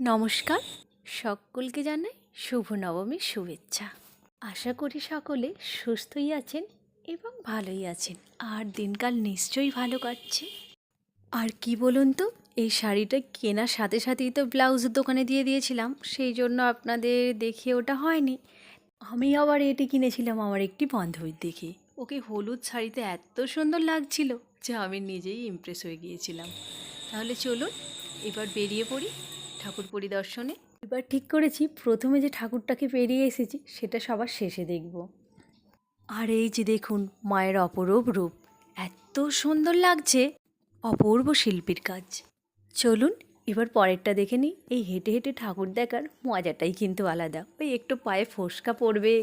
নমস্কার। সকলকে জানাই শুভ নবমীর শুভেচ্ছা। আশা করি সকলে সুস্থই আছেন এবং ভালোই আছেন। আর দিনকাল নিশ্চয়ই ভালো কাটছে। আর কি বলুন তো, এই শাড়িটা কেনার সাথে সাথেই তো ব্লাউজের দোকানে দিয়ে দিয়েছিলাম, সেই জন্য আপনাদের দেখে ওটা হয়নি। আমি আবার এটি কিনেছিলাম আমার একটি বান্ধবীর দেখে। ওকে হলুদ শাড়িতে এত সুন্দর লাগছিল যে আমি নিজেই ইমপ্রেস হয়ে গিয়েছিলাম। তাহলে চলুন, এবার বেরিয়ে পড়ি ঠাকুর পরিদর্শনে। এবার ঠিক করেছি, প্রথমে যে ঠাকুরটাকে পেরিয়ে এসেছি, সেটা সবার শেষে দেখব। আর এই যে দেখুন, মায়ের অপরূপ রূপ। এত সুন্দর লাগছে, অপূর্ব শিল্পীর কাজ। চলুন, এবার পরেরটা দেখে নিই। এই হেঁটে হেঁটে ঠাকুর দেখার মজাটাই কিন্তু আলাদা। ওই একটু পায়ে ফোসকা পড়বে,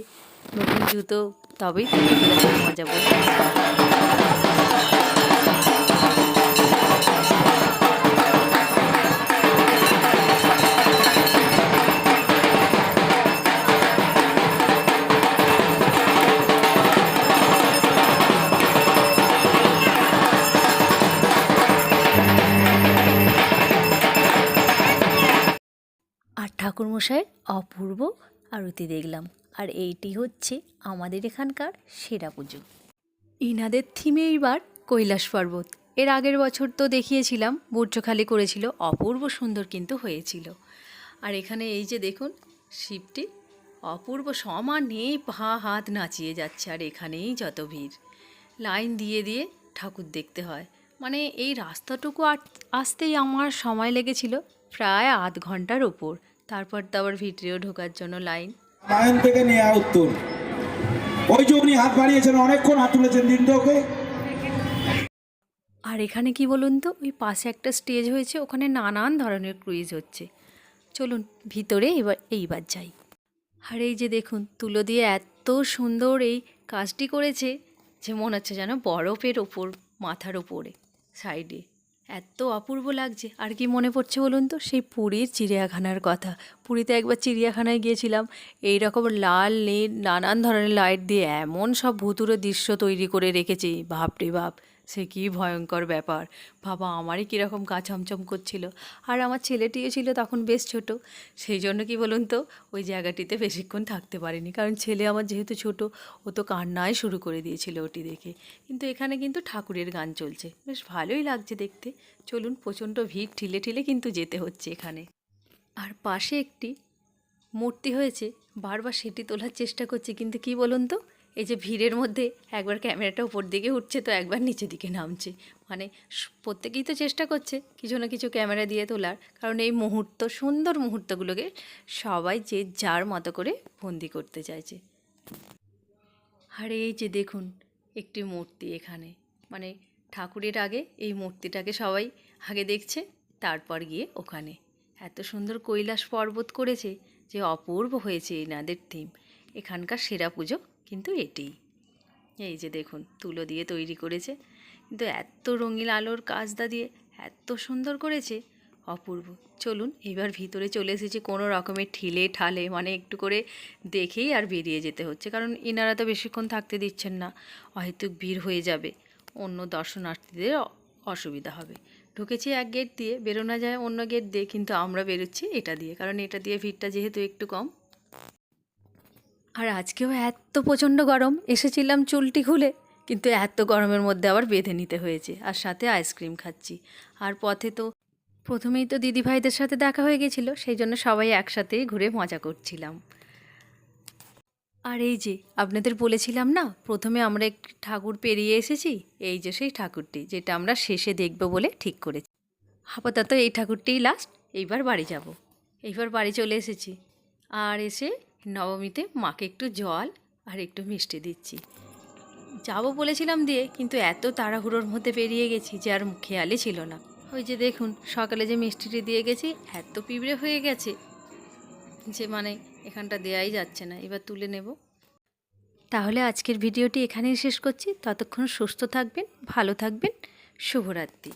নতুন জুতো, তবেই মজা পড়বে ঠাকুরমশাইয়ের অপূর্ব আরতি দেখলাম। আর এইটি হচ্ছে আমাদের এখানকার সেরা পুজো। ইনাদের থিমে এইবার কৈলাস পর্বত। এর আগের বছর তো দেখিয়েছিলাম বুর্জখালি করেছিল, অপূর্ব সুন্দর কিন্তু হয়েছিল। আর এখানে এই যে দেখুন, শিবটি অপূর্ব সমানে পা হাত নাচিয়ে যাচ্ছে, আর এখানেই যত ভিড়। লাইন দিয়ে দিয়ে ঠাকুর দেখতে হয়। মানে এই রাস্তাটুকু আসতেই আমার সময় লেগেছিল প্রায় আধ ঘণ্টার ওপর। তারপর তো আবার ভিতরেও ঢোকার জন্য লাইন। রামায়ণ থেকে নেওয়া উত্তর। ওই যে উনি হাত বাড়িয়েছেন অনেকক্ষণ হাত তুলেছেন দিন ওকে আর এখানে কি বলুন তো ওই পাশে একটা স্টেজ হয়েছে ওখানে নানান ধরনের ক্রুইজ হচ্ছে। চলুন ভিতরে এবার এইবার যাই। আর এই যে দেখুন তুলো দিয়ে এত সুন্দর এই কাজটি করেছে যে মনে হচ্ছে যেন বরফের ওপর মাথার ওপরে সাইডে। এত অপূর্ব লাগছে। আর কি মনে পড়ছে বলুন তো? সেই পুরীর চিড়িয়াখানার কথা। পুরীতে একবার চিড়িয়াখানায় গিয়েছিলাম। এই রকম লাল, নীল, নানান ধরনের লাইট দিয়ে এমন সব ভুতুরে দৃশ্য তৈরি করে রেখেছি। বাপ রে বাপ। সে কি ভয়ঙ্কর ব্যাপার। বাবা, আমারই কীরকম গা ছমছম করছিল। আর আমার ছেলেটিও ছিল তখন বেশ ছোট। সেই জন্য কি বলুন তো, ওই জায়গাটিতে বেশিক্ষণ থাকতে পারিনি। কারণ ছেলে আমার যেহেতু ছোট, ও তো কান্নায় শুরু করে দিয়েছিল ওটি দেখে। কিন্তু এখানে কিন্তু ঠাকুরের গান চলছে। বেশ ভালোই লাগছে দেখতে। চলুন, প্রচণ্ড ভিড়, ঠিলে ঠিলে কিন্তু যেতে হচ্ছে এখানে। আর পাশে একটি মূর্তি হয়েছে। বারবার সেটি তোলার চেষ্টা করছে। কিন্তু কি বলুন তো এই যে ভিড়ের মধ্যে একবার ক্যামেরাটা উপর দিকে উঠছে, তো একবার নিচে দিকে নামছে। মানে প্রত্যেকেই তো চেষ্টা করছে কিছু না কিছু ক্যামেরা দিয়ে তোলার। কারণ এই মুহূর্ত, সুন্দর মুহূর্তগুলোকে সবাই যে যার মতো করে বন্দি করতে চাইছে। আর এই যে দেখুন, একটি মূর্তি এখানে। মানে ঠাকুরের আগে এই মূর্তিটাকে সবাই আগে দেখছে, তারপর গিয়ে ওখানে। এত সুন্দর কৈলাস পর্বত করেছে যে অপূর্ব হয়েছে এনাদের থিম এখানকার সেরা পুজো কিন্তু এটিই এই যে দেখুন, তুলো দিয়ে তৈরি করেছে। কিন্তু এত রঙিন আলোর কাজদা দিয়ে এত সুন্দর করেছে, অপূর্ব। চলুন এবার ভিতরে চলে এসেছি কোনো রকমের ঠিলে ঠালে মানে একটু করে দেখেই আর বেরিয়ে যেতে হচ্ছে। কারণ এনারা তো বেশিক্ষণ থাকতে দিচ্ছেন না, অহেতুক ভিড় হয়ে যাবে। অন্য দর্শনার্থীদের অসুবিধা হবে। ঢুকেছি এক গেট দিয়ে, বেরোনো যায় অন্য গেট দিয়ে, কিন্তু আমরা বেরোচ্ছি এটা দিয়ে। কারণ এটা দিয়ে ভিড়টা যেহেতু একটু কম। আর আজকেও এত প্রচণ্ড গরম, এসেছিলাম চুলটি খুলে, কিন্তু এত গরমের মধ্যে আবার বেঁধে নিতে হয়েছে, আর সাথে আইসক্রিম খাচ্ছি। আর পথে তো প্রথমেই তো দিদিভাইদের সাথে দেখা হয়ে গেছিল, সেই জন্য সবাই একসাথেই ঘুরে মজা করছিলাম। আর এই যে, আপনাদের বলেছিলাম না, প্রথমে আমরা এক ঠাকুর পেরিয়ে এসেছি, এই যে সেই ঠাকুরটি, যেটা আমরা শেষে দেখব বলে ঠিক করেছি। আপাতত এই ঠাকুরটিই লাস্ট এইবার বাড়ি যাব। এইবার বাড়ি চলে এসেছি। আর এসে নবমীতে মাকে একটু জল আর একটু মিষ্টি দিচ্ছি। যাব বলেছিলাম দিয়ে, কিন্তু এত তাড়াহুড়োর মধ্যে বেরিয়ে গেছি যে আর খেয়ালই ছিল না। ওই যে দেখুন, সকালে যে মিষ্টিটি দিয়ে গেছি, এত পিঁপড়ে হয়ে গেছে যে মানে এখানটা দেয়াই যাচ্ছে না, এবার তুলে নেব। তাহলে আজকের ভিডিওটি এখানেই শেষ করছি। ততক্ষণ সুস্থ থাকবেন, ভালো থাকবেন, শুভরাত্রি।